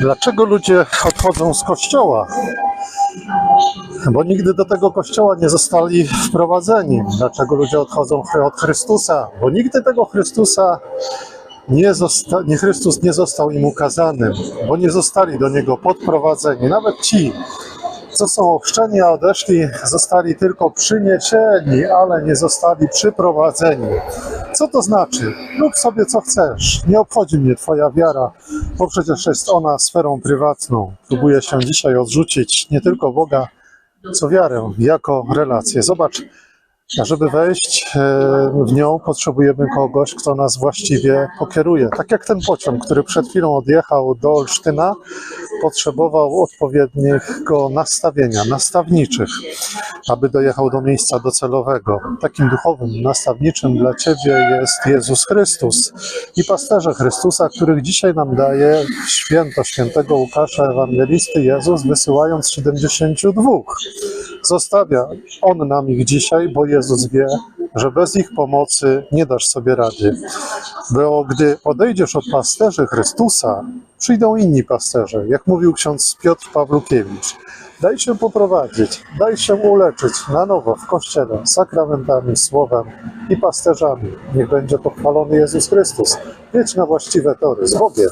Dlaczego ludzie odchodzą z kościoła? Bo nigdy do tego kościoła nie zostali wprowadzeni. Dlaczego ludzie odchodzą od Chrystusa? Bo nigdy tego Chrystusa nie, zosta- nie Chrystus nie został im ukazany, bo nie zostali do niego podprowadzeni. Nawet ci, co są ochrzczeni, a odeszli, zostali tylko przyniesieni, ale nie zostali przyprowadzeni. Co to znaczy? Lub sobie co chcesz. Nie obchodzi mnie Twoja wiara, bo przecież jest ona sferą prywatną. Próbuję się dzisiaj odrzucić nie tylko Boga, co wiarę, jako relację. Zobacz, żeby wejść e, w nią, potrzebujemy kogoś, kto nas właściwie pokieruje. Tak jak ten pociąg, który przed chwilą odjechał do Olsztyna, potrzebował odpowiedniego nastawienia, nastawniczych, aby dojechał do miejsca docelowego. Takim duchowym nastawniczym dla Ciebie jest Jezus Chrystus i pasterze Chrystusa, których dzisiaj nam daje święto świętego Łukasza Ewangelisty Jezus, wysyłając 72. Zostawia On nam ich dzisiaj, bo Jezus wie, że bez ich pomocy nie dasz sobie rady. Bo gdy odejdziesz od pasterzy Chrystusa, przyjdą inni pasterze, jak mówił ksiądz Piotr Pawlukiewicz. Daj się poprowadzić, daj się uleczyć na nowo w Kościele, sakramentami, słowem i pasterzami. Niech będzie pochwalony Jezus Chrystus. Jedź na właściwe tory z Bogiem.